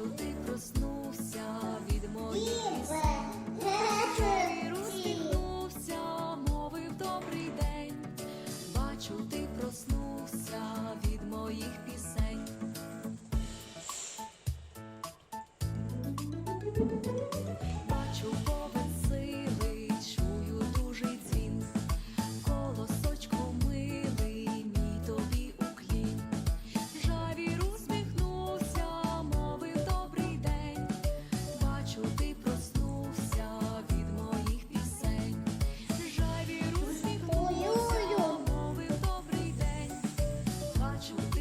бачу, ти проснувся від моїх Ти розсміхнувся, мовив добрий день. Бачу, ти проснувся від моїх пісень. you